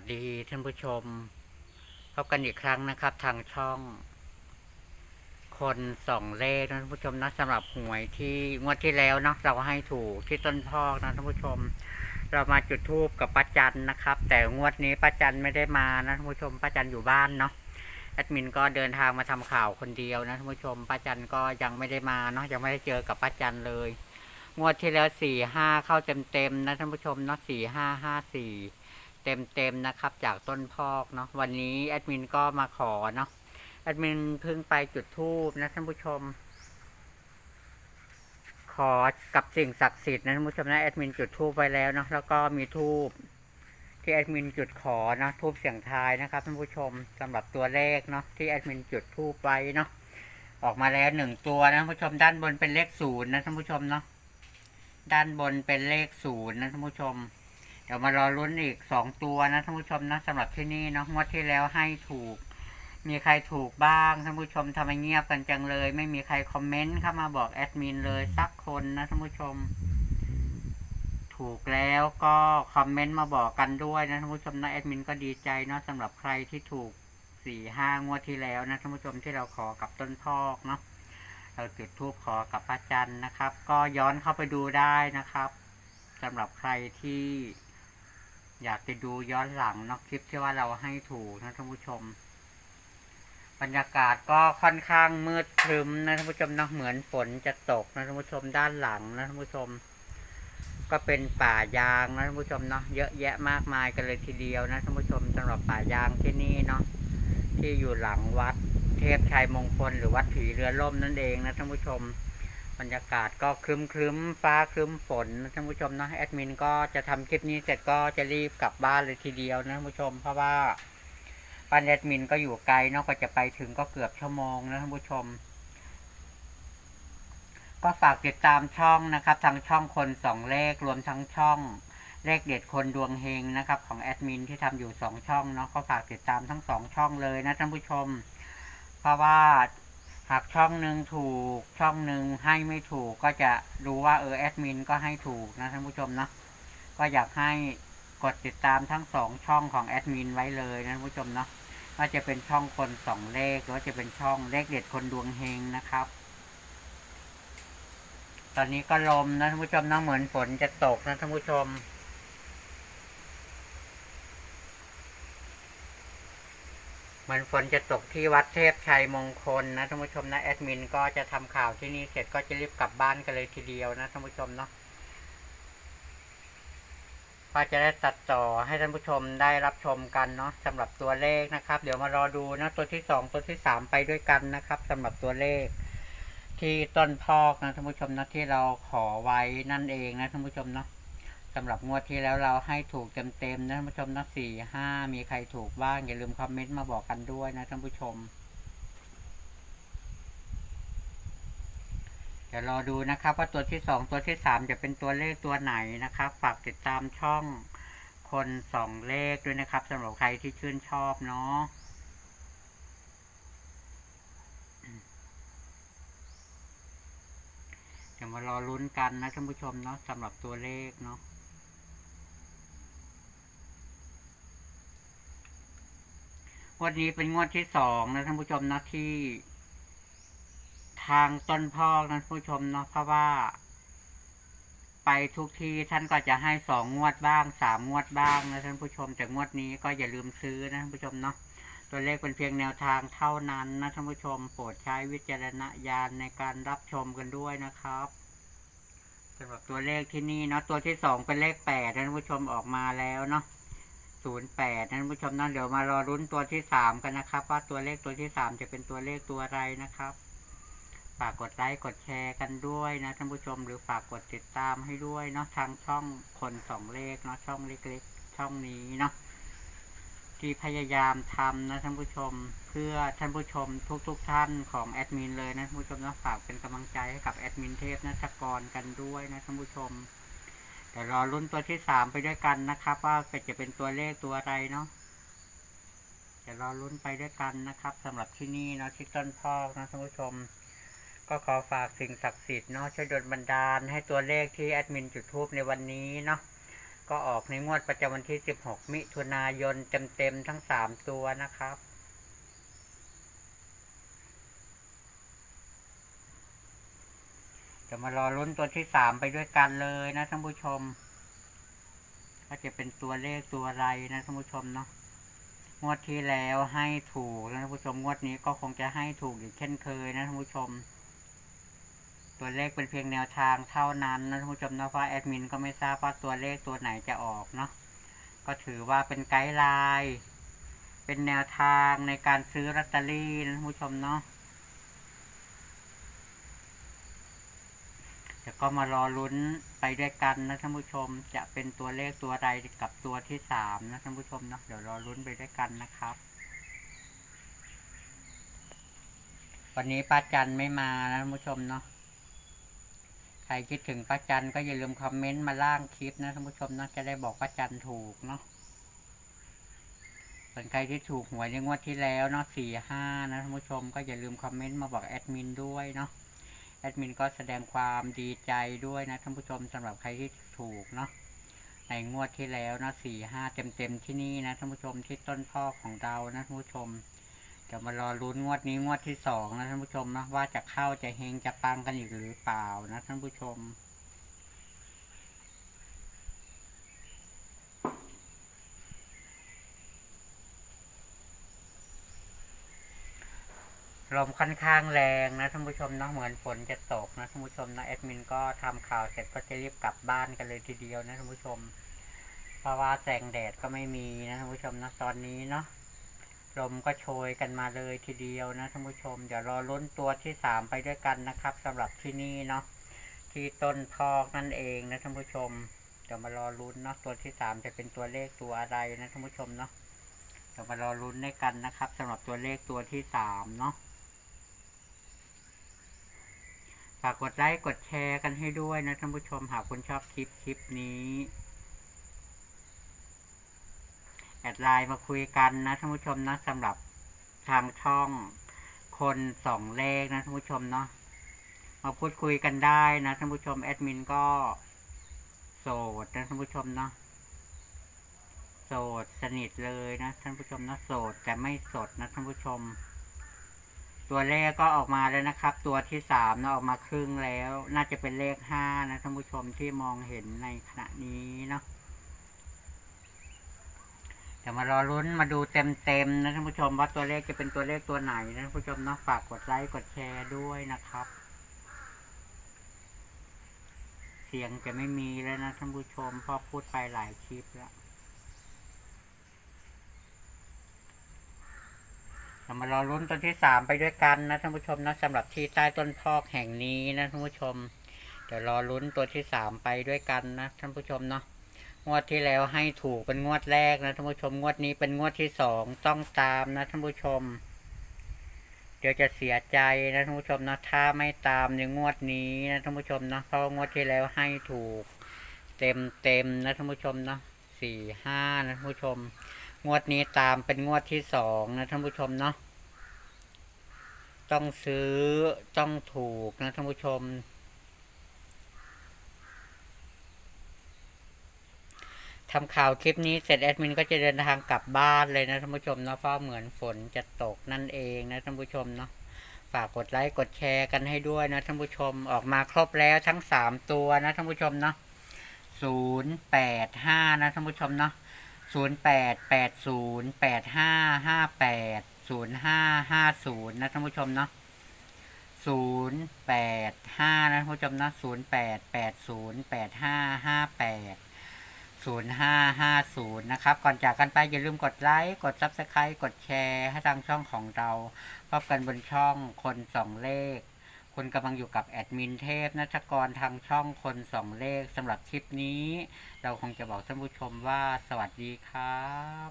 วัสดีท่านผู้ชม พบกันอีกครั้งนะครับ ทางช่อง คนส่องเลขนะท่านผู้ชมนะสำหรับหวยที่งวดที่แล้วเนาะเราให้ถูกที่ต้นพอกนะท่านผู้ชม เรามาจุดทูบกับป้าจันนะครับ แต่งวดนี้ป้าจันไม่ได้มานะท่านผู้ชมป้าจันอยู่บ้านเนาะแอดมินก็เดินทางมาทำข่าวคนเดียวนะท่านผู้ชมป้าจันก็ยังไม่ได้มาเนาะยังไม่ได้เจอกับป้าจันเลย งวดที่แล้วสี่ห้าเข้าเต็มเต็มนะท่านผู้ชมเนาะสี่ห้าห้าสี่ เต็มๆนะครับ จากต้นพอกเนาะวันนี้แอดมินก็มาขอเนาะแอดมินเพิ่งไปจุดทูบนะท่านผู้ชม ขอกับสิ่งศักดิ์สิทธิ์นะท่านผู้ชมนะแอดมินจุดทูบไปแล้วเนาะแล้วก็มีทูบที่แอดมินจุดขอเนาะทูบเสียงทายนะครับท่านผู้ชมสำหรับตัวเลขเนาะที่แอดมินจุดทูบไปเนาะออกมาแล้วหนึ่งตัวนะท่านผู้ชมด้านบนเป็นเลขศูนย์นะท่านผู้ชมเนาะด้านบนเป็นเลขศูนย์นะท่านผู้ชม เดี๋ยวมารอลุ้นอีกสองตัวนะท่านผู้ชมนะสำหรับที่นี่เนาะงวดที่แล้วให้ถูก มีใครถูกบ้างท่านผู้ชมทำไมเงียบกันจังเลย ไม่มีใครคอมเมนต์เข้ามาบอกแอดมินเลยสักคนนะท่านผู้ชม ถูกแล้วก็คอมเมนต์มาบอกกันด้วยนะท่านผู้ชมนะแอดมินก็ดีใจเนาะสำหรับใครที่ถูกสี่ห้างวดที่แล้วนะท่านผู้ชมที่เราขอกับต้นพอกเนาะเราจุดทูบขอกับพระจันทร์นะครับ ก็ย้อนเข้าไปดูได้นะครับสำหรับใครที่ อยากจะดูย้อนหลังนอกคลิปที่ว่าเราให้ถูกนะท่านผู้ชม บรรยากาศก็ค่อนข้างมืดครึมนะท่านผู้ชมเนาะเหมือนฝนจะตกนะท่านผู้ชมด้านหลังนะท่านผู้ชม ก็เป็นป่ายางนะท่านผู้ชมเนาะเยอะแยะมากมายกันเลยทีเดียวนะท่านผู้ชมสำหรับป่ายางที่นี่เนาะที่อยู่หลังวัดเทพชัยมงคลหรือวัดผีเรือล่มนั่นเองนะท่านผู้ชม บรรยากาศก็ครึ้มครึ้มๆฟ้าครึ้มฝนนะท่านผู้ชมนะแอดมินก็จะทำคลิปนี้เสร็จก็จะรีบกลับบ้านเลยทีเดียวนะท่านผู้ชมเพราะว่าบ้านแอดมินก็อยู่ไกลเนอกจากจะไปถึงก็เกือบชั่วโมงนะท่านผู้ชม ก็ฝากติดตามช่องนะครับทางช่องคนสองเลขรวมทั้งช่องเลขเด็ดคนดวงเฮงนะครับของแอดมินที่ทำอยู่สองช่องเนาะก็ฝากติดตามทั้งสองช่องเลยนะท่านผู้ชม เพราะว่า หากช่องหนึ่งถูกช่องหนึ่งให้ไม่ถูกก็จะรู้ว่าเออแอดมินก็ให้ถูกนะท่านผู้ชมเนาะก็อยากให้กดติดตามทั้งสองช่องของแอดมินไว้เลยนะท่านผู้ชมเนาะว่าจะเป็นช่องคนสองเลขหรือว่าจะเป็นช่องเลขเด็ดคนดวงเฮงนะครับ ตอนนี้ก็ลมนะท่านผู้ชมนาะเหมือนฝนจะตกนะท่านผู้ชม เห มือนฝนจะตกที่วัดเทพชัยมงคลนะท่านผู้ชมนะแอดมินก็จะทำข่าวที่นี่เสร็จก็จะรีบกลับบ้านกันเลยทีเดียวนะท่านผู้ชมเนาะก็จะได้ตัดต่อให้ท่านผู้ชมได้รับชมกันเนาะสำหรับตัวเลขนะครับ เดี๋ยวมารอดูนะตัวที่สองตัวที่สามไปด้วยกันนะครับสำหรับตัวเลข ที่ต้นพอกนะท่านผู้ชมนะที่เราขอไว้นั่นเองนะท่านผู้ชมเนาะ สำหรับงวดที่แล้วเราให้ถูกเต็มๆนะท่านผู้ชมนะสี่ห้ามีใครถูกบ้าง อย่าลืมคอมเมนต์มาบอกกันด้วยนะท่านผู้ชมเดี๋ยวรอดูนะครับ ว่าตัวที่สองตัวที่สามจะเป็นตัวเลขตัวไหนนะครับ ฝากติดตามช่องคนสองเลขด้วยนะครับสำหรับใครที่ชื่นชอบเนาะเดี๋ยวมารอลุ้นกันนะท่านผู้ชมเนาะสำหรับตัวเลขเนาะ งวดนี้เป็นงวดที่สองนะท่านผู้ชมนะที่ ทางต้นพ่อนะท่านผู้ชมเนาะเพราะว่า ไปทุกที่ท่านก็จะให้สองงวดบ้างสามงวดบ้างนะท่านผู้ชม แต่งวดนี้ก็อย่าลืมซื้อนะท่านผู้ชมเนาะตัวเลขเป็นเพียงแนวทางเท่านั้นนะท่านผู้ชมโปรดใช้วิจารณญาณในการรับชมกันด้วยนะครับสำหรับตัวเลขที่นี่เนาะตัวที่สองเป็นเลขแปดท่านผู้ชมออกมาแล้วเนาะ ศูนย์แปดท่านผู้ชมนั่นเดี๋ยวมารอรุ้นตัวที่สามกันนะครับ ว่าตัวเลขตัวที่สามจะเป็นตัวเลขตัวอะไรนะครับ ฝากกดไลค์กดแชร์กันด้วยนะท่านผู้ชมหรือฝากกดติดตามให้ด้วยเนาะทางช่องคนสองเลขเนาะช่องเล็กๆ ช่องนี้เนาะที่พยายามทำนะท่านผู้ชมเพื่อท่านผู้ชมทุกๆทท่านของแอดมินเลยนะท่านผู้ชมนะฝากเป็นกำลังใจให้กับแอดมินเทพนัชกรกันด้วยนะท่านผู้ชม ดี๋ยวรอลุ้นตัวที่สามไปด้วยกันนะครับ ว่าจะเป็นตัวเลขตัวอะไรเนาะเดี๋ยวรอลุ้นไปด้วยกันนะครับสำหรับที่นี่เนาะที่ต้นพอกนะท่านผู้ชม ก็ขอฝากสิ่งศักดิ์สิทธิ์เนาะช่วยดลบันดาลให้ตัวเลขที่แอดมินจุดทูบในวันนี้เนาะก็ออกในงวดประจำวันที่ 16 มิถุนายนเต็มๆทั้ง 3 ตัวนะครับ จะมารอลุ้นตัวที่3ไปด้วยกันเลยนะท่านผู้ชม ก็จะเป็นตัวเลขตัวอะไรนะท่านผู้ชมเนาะงวดที่แล้วให้ถูกนะท่านผู้ชมงวดนี้ก็คงจะให้ถูกอีกเช่นเคยนะท่านผู้ชม ตัวเลขเป็นเพียงแนวทางเท่านั้นนะท่านผู้ชมนะเพราะแอดมินก็ไม่ทราบว่าตัวเลขตัวไหนจะออกเนาะก็ถือว่าเป็นไกด์ไลน์เป็นแนวทางในการซื้อลอตเตอรี่นะท่านผู้ชมเนาะ ดี๋ยวก็มารอลุ้นไปด้วยกันนะท่านผู้ชม จะเป็นตัวเลขตัวใดกับตัวที่สามนะท่านผู้ชมเนาะเดี๋ยวรอลุ้นไปด้วยกันนะครับ วันนี้ป้าจันไม่มานะท่านผู้ชมเนาะใครคิดถึงป้าจันก็อย่าลืมคอมเมนต์มาล่างคลิปนะท่านผู้ชมเนาะจะได้บอกป้าจันถูกเนาะส่วนใครที่ถูกหวยในงวดที่แล้วเนาะสี่ห้านะท่านผู้ชมก็อย่าลืมคอมเมนต์มาบอกแอดมินด้วยเนาะ แอดมินก็แสดงความดีใจด้วยนะท่านผู้ชมสำหรับใครที่ถูกเนาะในงวดที่แล้วนะสี่ห้าเต็มเต็มๆที่นี่นะท่านผู้ชมที่ต้นพ่อของเรานะท่านผู้ชมจะมารอลุ้นงวดนี้งวดที่สองนะท่านผู้ชมนะว่าจะเข้าจะเฮงจะปังกันอีกหรือเปล่านะท่านผู้ชม ลมค่อนข้างแรงนะท่านผู้ชมเนาะเหมือนฝนจะตกนะท่านผู้ชมนะแอดมินก็ทำข่าวเสร็จก็จะรีบกลับบ้านกันเลยทีเดียวนะท่านผู้ชม เพราะว่าแสงแดดก็ไม่มีนะท่านผู้ชมนะตอนนี้เนาะลมก็โชยกันมาเลยทีเดียวนะท่านผู้ชมเดี๋ยวรอลุ้นตัวที่สามไปด้วยกันนะครับสำหรับที่นี่เนาะที่ต้นพอกนั่นเองนะท่านผู้ชมเดี๋ยวมารอลุ้นเนาะตัวที่สามจะเป็นตัวเลขตัวอะไรนะท่านผู้ชมเนาะเดี๋ยวมารอลุ้นด้วยกันนะครับสำหรับตัวเลขตัวที่สามเนาะ ฝากกดไลค์กดแชร์กันให้ด้วยนะท่านผู้ชมหากคุณชอบคลิปคลิปนี้ แอดไลน์มาคุยกันนะท่านผู้ชมนะสำหรับทางช่องคนสองเลขนะท่านผู้ชมเนาะมาพูดคุยกันได้นะท่านผู้ชมแอดมินก็โสดนะท่านผู้ชมเนาะโสดสนิทเลยนะท่านผู้ชมนะโสดแต่ไม่สดนะท่านผู้ชม ตัวเลขก็ออกมาแล้วนะครับ ตัวที่สามนะออกมาครึ่งแล้ว น่าจะเป็นเลขห้านะท่านผู้ชมที่มองเห็นในขณะนี้เนาะเดี๋ยวมารอลุ้นมาดูเต็มๆนะท่านผู้ชมว่าตัวเลขจะเป็นตัวเลขตัวไหนนะท่านผู้ชมเนาะฝากกดไลค์กดแชร์ด้วยนะครับ เสียงจะไม่มีแล้วนะท่านผู้ชมพราะพูดไปหลายคลิปแล้ว เรามารอลุ้นต้นที่สามไปด้วยกันนะท่านผู้ชมนะสำหรับที่ใต้ต้นพอกแห่งนี้นะท่านผู้ชมเดี๋ยวรอลุ้นตัวที่สามไปด้วยกันนะท่านผู้ชมเนาะงวดที่แล้วให้ถูกเป็นงวดแรกนะท่านผู้ชมงวดนี้เป็นงวดที่สองต้องตามนะท่านผู้ชม เดี๋ยวจะเสียใจนะท่านผู้ชมนะถ้าไม่ตามในงวดนี้นะท่านผู้ชมนะเพราะงวดที่แล้วให้ถูก เต็มเต็มนะท่านผู้ชมเนาะสี่ห้านะท่านผู้ชม งวดนี้ตามเป็นงวดที่สองนะท่านผู้ชมเนาะ ต้องซื้อต้องถูกนะท่านผู้ชม ทำข่าวคลิปนี้เสร็จแอดมินก็จะเดินทางกลับบ้านเลยนะท่านผู้ชมเนาะเพราะเหมือนฝนจะตกนั่นเองนะท่านผู้ชมเนาะฝากกดไลค์กดแชร์กันให้ด้วยนะท่านผู้ชมออกมาครบแล้วทั้งสามตัวนะท่านผู้ชมเนาะศูนย์แปดห้านะท่านผู้ชมเนาะศูนย์แปดแปดศูนย์แปดห้าห้าแปด ศูนย์ห้าห้าศูนย์นะท่านผู้ชมเนาะศูนย์แปดห้านะท่านผู้ชมเนาะศูนย์แปดแปดศูนย์แปดห้าห้าแปดศูนย์ห้าห้าศูนย์นะครับ ก่อนจากกันไปอย่าลืมกดไลค์ กดซับสไครต์กดแชร์ให้ทางช่องของเราพบกันบนช่องคนสองเลขคุณกำลังอยู่กับแอดมินเทพนัทกรทางช่องคนสองเลขสำหรับคลิปนี้ เราคงจะบอกท่านผู้ชมว่าสวัสดีครับ